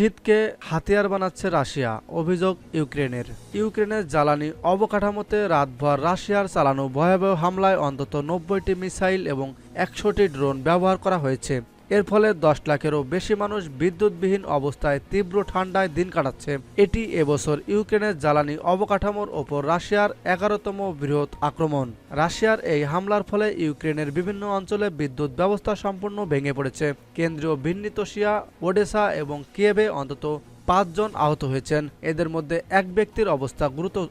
শীতকে হাতিয়ার বানাচ্ছে রাশিয়া, অভিযোগ ইউক্রেনের। ইউক্রেনের জ্বালানি অবকাঠামোতে রাতভর রাশিয়ার চালানো ভয়াবহ হামলায় অন্তত নব্বইটি মিসাইল এবং একশোটি ড্রোন ব্যবহার করা হয়েছে। এর ফলে দশ লাখেরও বেশি মানুষ বিদ্যুৎবিহীন অবস্থায় তীব্র ঠান্ডায় দিন কাটাচ্ছে। এটি এবছর ইউক্রেনের জ্বালানি অবকাঠামোর ওপর রাশিয়ার এগারোতম বৃহৎ আক্রমণ। রাশিয়ার এই হামলার ফলে ইউক্রেনের বিভিন্ন অঞ্চলে বিদ্যুৎ ব্যবস্থা সম্পূর্ণ ভেঙে পড়েছে। কেন্দ্রীয় ভিন্নিতোসিয়া ওডেসা এবং কিয়েভে অন্তত পাঁচজন আহত হয়েছেন। এদের মধ্যে এক ব্যক্তির অবস্থা গুরুতর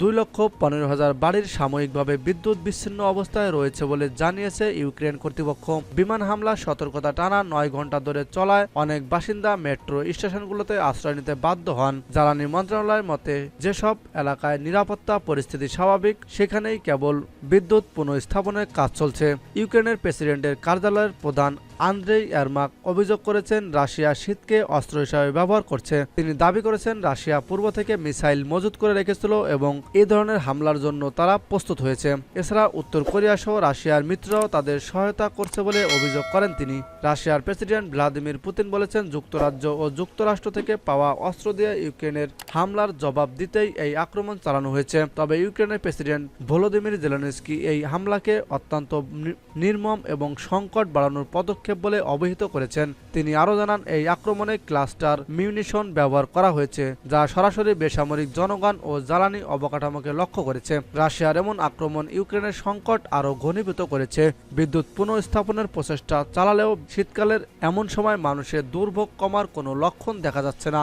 দুই লক্ষ পনেরো হাজার বাড়ির সাময়িকভাবে বিদ্যুৎ বিচ্ছিন্ন অবস্থায় রয়েছে বলে জানিয়েছে ইউক্রেন কর্তৃপক্ষ। বিমান হামলা সতর্কতা টানা নয় ঘণ্টা ধরে চলায় অনেক বাসিন্দা মেট্রো স্টেশনগুলোতে আশ্রয় নিতে বাধ্য হন। জ্বালানি মন্ত্রণালয়ের মতে, যেসব এলাকায় নিরাপত্তা পরিস্থিতি স্বাভাবিক, সেখানেই কেবল বিদ্যুৎ পুনঃস্থাপনের কাজ চলছে। ইউক্রেনের প্রেসিডেন্টের কার্যালয়ের প্রধান আন্দ্রেই এরমাক অভিযোগ করেছেন, রাশিয়া শীতকে অস্ত্র হিসাবে ব্যবহার করছে। তিনি দাবি করেছেন, রাশিয়া পূর্ব থেকে মিসাইল মজুত করে রেখেছিল এবং এই ধরনের হামলার জন্য তারা প্রস্তুত হয়েছে। এছাড়া উত্তর কোরিয়া সহ রাশিয়ার মিত্ররাও তাদের সহায়তা করছে বলে অভিযোগ করেন তিনি। রাশিয়ার প্রেসিডেন্ট ভ্লাদিমির পুতিন বলেছেন, যুক্তরাজ্য ও যুক্তরাষ্ট্র থেকে পাওয়া অস্ত্র দিয়ে ইউক্রেনের হামলার জবাব দিতেই এই আক্রমণ চালানো হয়েছে। তবে ইউক্রেনের প্রেসিডেন্ট ভলোদিমির জেলেনস্কি এই হামলাকে অত্যন্ত নির্মম এবং সংকট বাড়ানোর পদক্ষেপ বলে অবহিত করেছেন। তিনি আরও জানান, এই আক্রমণে ক্লাস্টার মিউনিশন ব্যবহার করা হয়েছে, যা সরাসরি বেসামরিক জনগণ ও জ্বালানি অবকাঠামোকে লক্ষ্য করেছে। রাশিয়ার এমন আক্রমণ ইউক্রেনের সংকট আরও ঘনীভূত করেছে। বিদ্যুৎ পুনঃস্থাপনের প্রচেষ্টা চালালেও শীতকালের এমন সময় মানুষের দুর্ভোগ কমার কোনো লক্ষণ দেখা যাচ্ছে না।